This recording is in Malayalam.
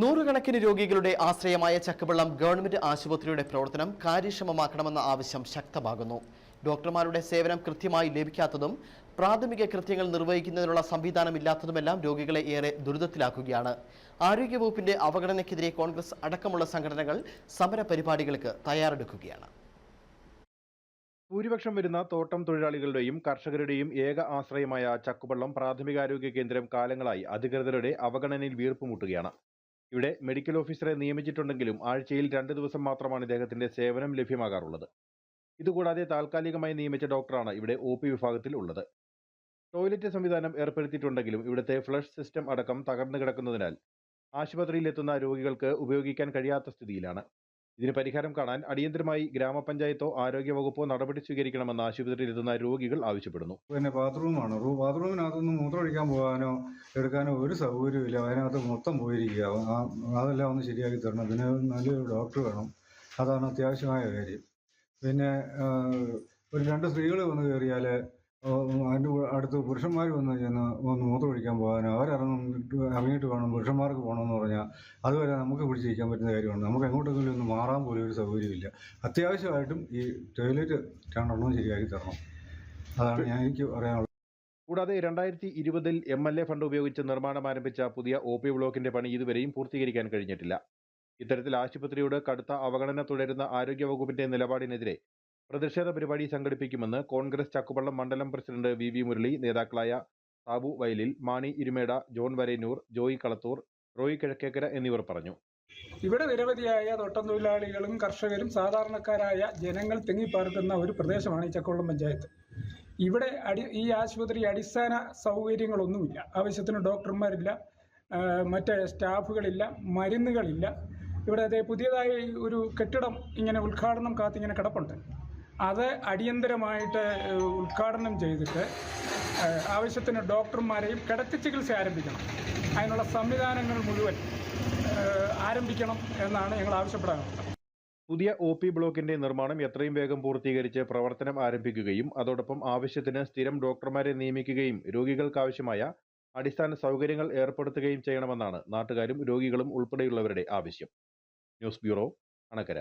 നൂറുകണക്കിന് രോഗികളുടെ ആശ്രയമായ ചക്കവള്ളം ഗവൺമെന്റ് ആശുപത്രിയുടെ പ്രവർത്തനം കാര്യക്ഷമമാക്കണമെന്ന ആവശ്യം ശക്തമാകുന്നു. ഡോക്ടർമാരുടെ സേവനം കൃത്യമായി ലഭിക്കാത്തതും പ്രാഥമിക കൃത്യങ്ങൾ നിർവഹിക്കുന്നതിനുള്ള സംവിധാനമില്ലാത്തതുമെല്ലാം രോഗികളെ ഏറെ ദുരിതത്തിലാക്കുകയാണ്. ആരോഗ്യവകുപ്പിന്റെ അവഗണനയ്ക്കെതിരെ കോൺഗ്രസ് അടക്കമുള്ള സംഘടനകൾ സമര പരിപാടികൾക്ക് തയ്യാറെടുക്കുകയാണ്. ഭൂരിപക്ഷം വരുന്ന തോട്ടം തൊഴിലാളികളുടെയും കർഷകരുടെയും ഏക ആശ്രയമായ ചക്കുവെള്ളം പ്രാഥമികാരോഗ്യ കേന്ദ്രം കാലങ്ങളായി അധികൃതരുടെ അവഗണനയിൽ വീർപ്പുമുട്ടുകയാണ്. ഇവിടെ മെഡിക്കൽ ഓഫീസറെ നിയമിച്ചിട്ടുണ്ടെങ്കിലും ആഴ്ചയിൽ രണ്ട് ദിവസം മാത്രമാണ് ഇദ്ദേഹത്തിന്റെ സേവനം ലഭ്യമാകാറുള്ളത്. ഇതുകൂടാതെ താൽക്കാലികമായി നിയമിച്ച ഡോക്ടറാണ് ഇവിടെ ഒ പി വിഭാഗത്തിൽ ഉള്ളത്. ടോയ്ലറ്റ് സംവിധാനം ഏർപ്പെടുത്തിയിട്ടുണ്ടെങ്കിലും ഇവിടുത്തെ ഫ്ലഷ് സിസ്റ്റം അടക്കം തകർന്നു കിടക്കുന്നതിനാൽ ആശുപത്രിയിലെത്തുന്ന രോഗികൾക്ക് ഉപയോഗിക്കാൻ കഴിയാത്ത സ്ഥിതിയിലാണ്. ഇതിന് പരിഹാരം കാണാൻ അടിയന്തരമായി ഗ്രാമപഞ്ചായത്തോ ആരോഗ്യവകുപ്പോ നടപടി സ്വീകരിക്കണമെന്ന് ആശുപത്രിയിൽ എത്തുന്ന രോഗികൾ ആവശ്യപ്പെടുന്നു. പിന്നെ ബാത്റൂമാണ് ബാത്റൂമിനകത്തൊന്നും മൂത്രമൊഴിക്കാൻ പോകാനോ എടുക്കാനോ ഒരു സൗകര്യമില്ല അതിനകത്ത് മൊത്തം പോയിരിക്കുക. അതെല്ലാം ഒന്ന് ശരിയാക്കി തരണം. പിന്നെ നല്ലൊരു ഡോക്ടർ വേണം. അതാണ് അത്യാവശ്യമായ കാര്യം. പിന്നെ ഒരു രണ്ട് സ്ത്രീകൾ വന്ന് കയറിയാൽ അതിന്റെ അടുത്ത് പുരുഷന്മാർ വന്ന് ചെന്ന് ഒന്ന് മൂത്രമൊഴിക്കാൻ പോകാനോ അവരിറങ്ങിട്ട് ഇറങ്ങിയിട്ട് വേണം പുരുഷന്മാർക്ക് പോകണമെന്ന് പറഞ്ഞാൽ അതുവരെ നമുക്ക് പിടിച്ചിരിക്കാൻ പറ്റുന്ന കാര്യമാണ്. നമുക്ക് എങ്ങോട്ടെങ്കിലും ഒന്ന് മാറാൻ പോലും ഒരു സൗകര്യമില്ല. അത്യാവശ്യമായിട്ടും ഈ ടോയ്ലറ്റ് രണ്ടെണ്ണവും ശരിയാക്കി തരണം. അതാണ് ഞാൻ എനിക്ക് പറയാനുള്ളത്. കൂടാതെ രണ്ടായിരത്തി ഇരുപതിൽ എം എൽ എ ഫണ്ട് ഉപയോഗിച്ച് നിർമ്മാണം ആരംഭിച്ച പുതിയ ഒ പി ബ്ലോക്കിന്റെ പണി ഇതുവരെയും പൂർത്തീകരിക്കാൻ കഴിഞ്ഞിട്ടില്ല. ഇത്തരത്തിൽ ആശുപത്രിയോട് കടുത്ത അവഗണന തുടരുന്ന ആരോഗ്യവകുപ്പിന്റെ നിലപാടിനെതിരെ പ്രതിഷേധ പരിപാടി സംഘടിപ്പിക്കുമെന്ന് കോൺഗ്രസ് ചക്കുപള്ളം മണ്ഡലം പ്രസിഡന്റ് വി വി മുരളി നേതാക്കളായ സാബു വയലിൽ മാണി ഇരുമേട ജോൺ വരേനൂർ ജോയി കളത്തൂർ റോയി കിഴക്കേക്കര എന്നിവർ പറഞ്ഞു. ഇവിടെ നിരവധിയായ തോട്ടം കർഷകരും സാധാരണക്കാരായ ജനങ്ങൾ തിങ്ങിപ്പാർക്കുന്ന ഒരു പ്രദേശമാണ് ഈ ചക്കവള്ളം പഞ്ചായത്ത്. ഇവിടെ അടി ഈ ആശുപത്രി അടിസ്ഥാന സൗകര്യങ്ങളൊന്നുമില്ല. ആവശ്യത്തിന് ഡോക്ടർമാരില്ല മറ്റ് സ്റ്റാഫുകളില്ല മരുന്നുകളില്ല. ഇവിടെ അതേ പുതിയതായി ഒരു കെട്ടിടം ഇങ്ങനെ ഉദ്ഘാടനം കാത്തിങ്ങനെ കിടപ്പുണ്ട്. അത് അടിയന്തരമായിട്ട് ഉദ്ഘാടനം ചെയ്തിട്ട് ആവശ്യത്തിന് ഡോക്ടർമാരെയും കിടത്തി ചികിത്സ ആരംഭിക്കണം. അതിനുള്ള സംവിധാനങ്ങൾ മുഴുവൻ ആരംഭിക്കണം എന്നാണ് ഞങ്ങൾ ആവശ്യപ്പെടാറുള്ളത്. പുതിയ ഒ പി ബ്ലോക്കിന്റെ നിർമ്മാണം എത്രയും വേഗം പൂർത്തീകരിച്ച് പ്രവർത്തനം ആരംഭിക്കുകയും അതോടൊപ്പം ആവശ്യത്തിന് സ്ഥിരം ഡോക്ടർമാരെ നിയമിക്കുകയും രോഗികൾക്കാവശ്യമായ അടിസ്ഥാന സൗകര്യങ്ങൾ ഏർപ്പെടുത്തുകയും ചെയ്യണമെന്നാണ് നാട്ടുകാരും രോഗികളും ഉൾപ്പെടെയുള്ളവരുടെ ആവശ്യം. News bureau Anakkara.